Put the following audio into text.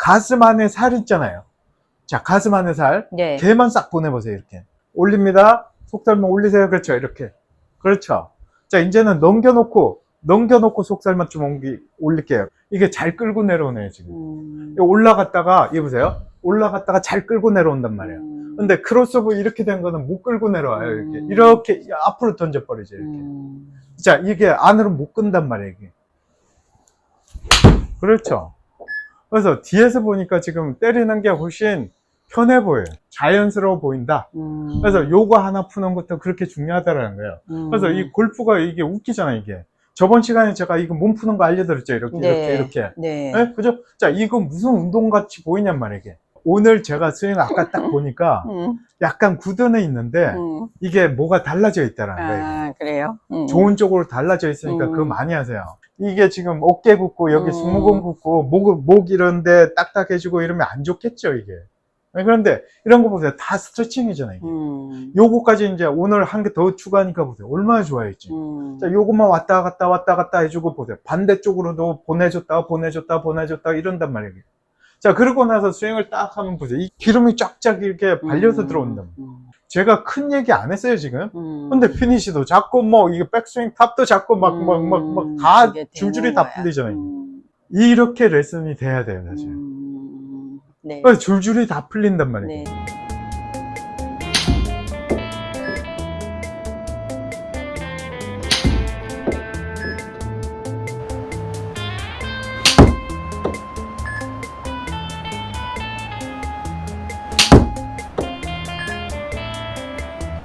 가슴 안에 살 있잖아요. 자, 가슴 안에 살. 네. 걔만 싹 보내보세요, 이렇게. 올립니다. 속살만 올리세요. 그렇죠, 이렇게. 그렇죠. 자, 이제는 넘겨놓고, 넘겨놓고 속살만 좀 옮기, 올릴게요. 이게 잘 끌고 내려오네요, 지금. 음. 올라갔다가, 이거 보세요. 올라갔다가 잘 끌고 내려온단 말이에요. 음. 근데 크로스오버 이렇게 된 거는 못 끌고 내려와요, 이렇게. 음. 이렇게 앞으로 던져버리죠, 이렇게. 음. 자, 이게 안으로 못 끈단 말이에요, 이게. 그렇죠. 그래서 뒤에서 보니까 지금 때리는 게 훨씬 편해 보여요. 자연스러워 보인다. 음. 그래서 요거 하나 푸는 것도 그렇게 중요하다라는 거예요. 음. 그래서 이 골프가 이게 웃기잖아요, 이게. 저번 시간에 제가 이거 몸 푸는 거 알려드렸죠, 이렇게, 네. 이렇게, 이렇게. 네. 네? 그죠? 자, 이거 무슨 운동 같이 보이냔 말이에요, 이게. 오늘 제가 스윙 아까 딱 보니까 음. 약간 굳어는 있는데 음. 이게 뭐가 달라져 있다라는 거예요. 아, 그래요? 음. 좋은 쪽으로 달라져 있으니까 음. 그거 많이 하세요. 이게 지금 어깨 굽고 여기 음. 승모근 굽고 목, 목 이런데 딱딱해지고 이러면 안 좋겠죠 이게. 네, 그런데 이런 거 보세요. 다 스트레칭이잖아요. 이게. 음. 요거까지 이제 오늘 한 개 더 추가하니까 보세요. 얼마나 좋아했지. 음. 자, 요것만 왔다 갔다 왔다 갔다 해주고 보세요. 반대쪽으로도 보내줬다 보내줬다 보내줬다 이런단 말이에요. 자, 그러고 나서 스윙을 딱 하면 보세요. 이 기름이 쫙쫙 이렇게 발려서 음. 말이에요. 음. 제가 큰 얘기 안 했어요, 지금. 음. 근데 피니시도 작고 뭐 이게 백스윙 탑도 작고 막 막 막 막다 그게 줄줄이 다. 풀리잖아요. 음. 이렇게 레슨이 돼야 돼요, 사실. 음. 네. 그래서 줄줄이 다 풀린단 말이에요. 네.